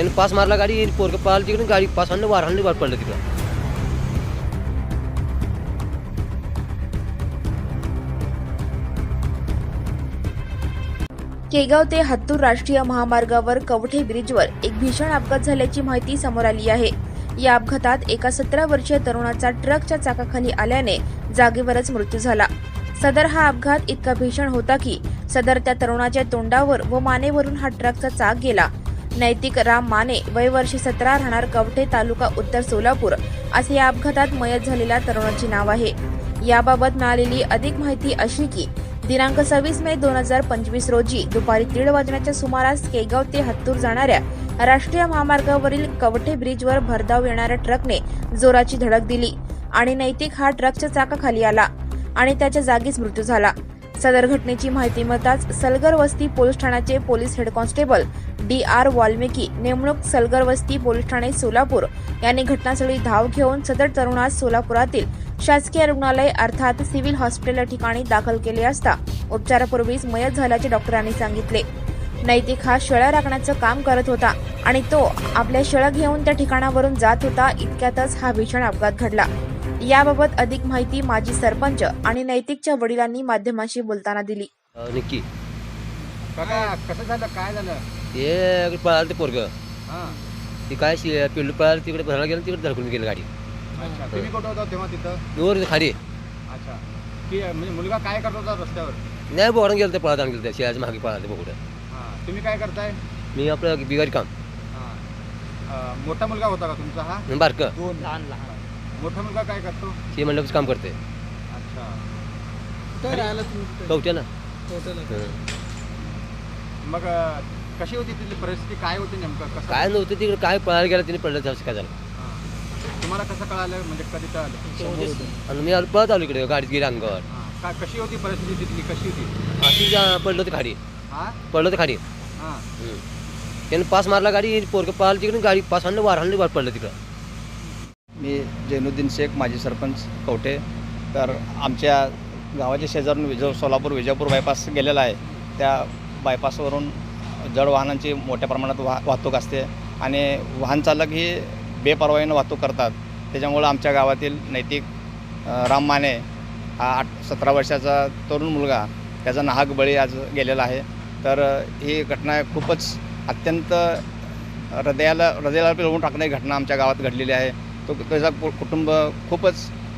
त्याने पास मारला गाडी पोरक पाहिलं तिकडून गाडी पास आणलं वार आणलं वार पडलं तिकडं. केगाव ते हत्तूर राष्ट्रीय महामार्गावर कवठे ब्रिजवर एक भीषण अपघात झाल्याची माहिती समोर आली आहे. या अपघातात एका सतरा वर्षीय तरुणाचा ट्रकच्या चाकाखाली आल्याने जागेवरच मृत्यू झाला. सदर हा अपघात इतका भीषण होता की सदर त्या तरुणाच्या तोंडावर व मानेवरून हा ट्रकचा चाक गेला. नैतिक राम माने वय वर्ष सतरा राहणार कवठे तालुका उत्तर सोलापूर. असे या अपघातात मयत झालेल्या तरुणाचे नाव आहे. याबाबत मिळालेली अधिक माहिती अशी की दिनांक सव्वीस मे दोन हजार पंचवीस रोजी दुपारी दीड वाजण्याच्या सुमारास केगाव ते हत्तूर जाणाऱ्या राष्ट्रीय महामार्गावरील कवठे ब्रिजवर भरधाव येणाऱ्या ट्रकने जोराची धडक दिली आणि नैतिक हा ट्रकच्या चाकाखाली आला आणि त्याच्या जागीच मृत्यू झाला. सदर घटनेची माहिती मिळताच सलगर वस्ती पोलीस ठाण्याचे police head constable D R Valmiki नेमणूक सलगर वस्ती पोलीस ठाणे सोलापूर यांनी घटनास्थळी धाव घेऊन सदर तरुणास सोलापुरातील शासकीय रुग्णालय अर्थात सिव्हिल हॉस्पिटल या ठिकाणी दाखल केले असता उपचारापूर्वीच मयत झाल्याचे डॉक्टरांनी सांगितले. नैतिक हा शेळ्या राखण्याचं काम करत होता आणि तो आपल्या शेळ्या घेऊन त्या ठिकाणावरून जात होता इतक्यातच हा भीषण अपघात घडला. याबाबत अधिक माहिती माजी सरपंच आणि नैतिकच्या वडिलांनी माध्यमांशी बोलताना दिली. निक्की. काका कसं झालं? काय झालं? ते पळालं ते पोरग. हां. ती काय शि- पिल्लू पळालं तिकडे भरायला गेलं तिकडे धडकून गेली गाडी. अच्छा. तुम्ही कुठं होता तेव्हा तिथं? दूर खाली अच्छा. की म्हणजे मुलगा काय करत होता रस्त्यावर? नाही बोकडून गेलं ते पळत आणलं त्या शिळ्याच्या मागे पळालं ते बोकडं हां. तुम्ही काय करताय? मी आपलं बिगारी काम. हां. अं, मोठा मुलगा होता का तुमचा हा? बारकं. दोन. लहान लहान. मोठा मुलगा काय करतो? ते म्हणलं काम करते अच्छा. कवट्या ना मग अं, कशी होती तिथली परिस्थिती? काय होती नेमकं? कसं काय नव्हतं तिकडे काय पळायला गेलं तिने पडलं त्याचं काय झालं? हां. तुम्हाला कसं कळालं? म्हणजे कधी कळालं? आणि मी आलो पळत आलो इकडे गाडीत गेली अंगावर. हां. का कशी होती परिस्थिती तिथली? कशी होती? अशी जा- पडलं होतं खाली. हां? पडलं होतं खाली. हां. हम्म. त्याने पास मारला गाडी पोरग पळाली तिकडे गाडी पास आणलं वार आणलं वार पडलं तिकडं. मी जैनुद्दीन शेख माजी सरपंच कवठे. तर आमच्या गावाच्या शेजारून विजय सोलापूर विजापूर बायपास गेलेला आहे. त्या बायपासवरून जड वाहनांची मोठ्या प्रमाणात वाह वाहतूक असते आणि वाहन चालक ही बेपरवाईनं वाहतूक करतात. त्याच्यामुळं आमच्या गावातील नैतिक राम माने हा आठ सतरा वर्षाचा तरुण मुलगा त्याचा नाहक बळी आज गेलेला आहे. तर ही घटना खूपच अत्यंत हृदयाला हृदयाला पिळवून टाकणारी घटना आमच्या गावात घडलेली आहे. तो त्याचा कुटुंब खूपच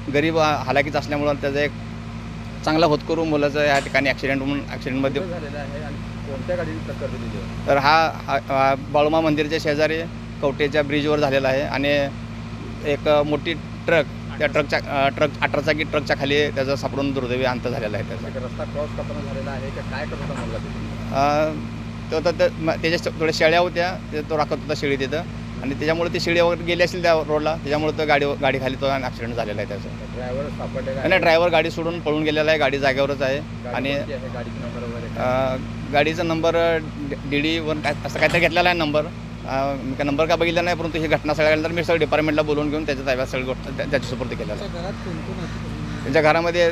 गरीब हालाकीच असल्यामुळं त्याचं एक चांगला होतकरू मुलाचं या ठिकाणी ॲक्सिडेंट होऊन ॲक्सिडेंटमध्ये तर हा बाळूमा मंदिरच्या शेजारी कवटेच्या ब्रिजवर झालेला आहे आणि एक मोठी ट्रक त्या ट्रकच्या ट्रक अठराचाकी ट्रकच्या खाली त्याचा सापडून दुर्दैवी अंत झालेला आहे त्याचा. रस्ता क्रॉस करताना झालेला आहे काय करत होता त्याच्या थोड्या शेळ्या होत्या ते तो राखत होता शेळी तिथं. आणि त्याच्यामुळे ती वगैरे गेली असेल त्या रोडला त्याच्यामुळे तो गाडी गाडी खाली तो ॲक्सिडेंट झालेला आहे त्याचा. ड्रायव्हर सापडलेला आणि ड्रायव्हर गाडी सोडून पळून गेलेला आहे गाडी जागेवरच आहे. आणि गाडीची नंबर वगैरे अ, गाडीचा नंबर डी डी वन काय असं काहीतरी घेतलेला आहे नंबर अ, मी काय नंबर का बघितला नाही परंतु ही घटना सगळ्या तर मी सगळं डिपार्टमेंटला बोलवून घेऊन त्याच्या ताब्यात सगळी गोष्ट त्या- त्याच्या सुपूर्द केलेला आहे. त्यांच्या घरामध्ये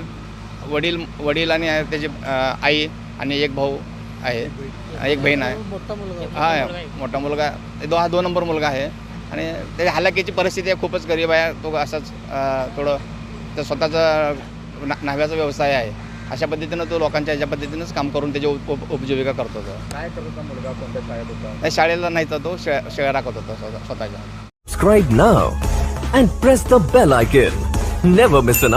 वडील वडील आणि त्याची अ, आई आणि एक भाऊ. आहे. एक बहीण आहे. हा मोठा मुलगा. दो हा दोन नंबर मुलगा आहे. आणि त्याच्या हालाकीची परिस्थिती आहे खूपच गरीब आहे. तो असाच थोडं त्या स्वतःचा ना न्हाव्याचा व्यवसाय आहे. अशा पद्धतीनं तो लोकांच्या ह्याच्या पद्धतीनंच काम करून त्याची उप उप- उपजीविका करतो तो. काय करत मुलगा? कोणत्या शाळेत होता? नाही, शाळेला नाही तर तो शेळ्या राखत होता स्वतः- स्वतःच्या. Now and press the bell icon. Never miss an update.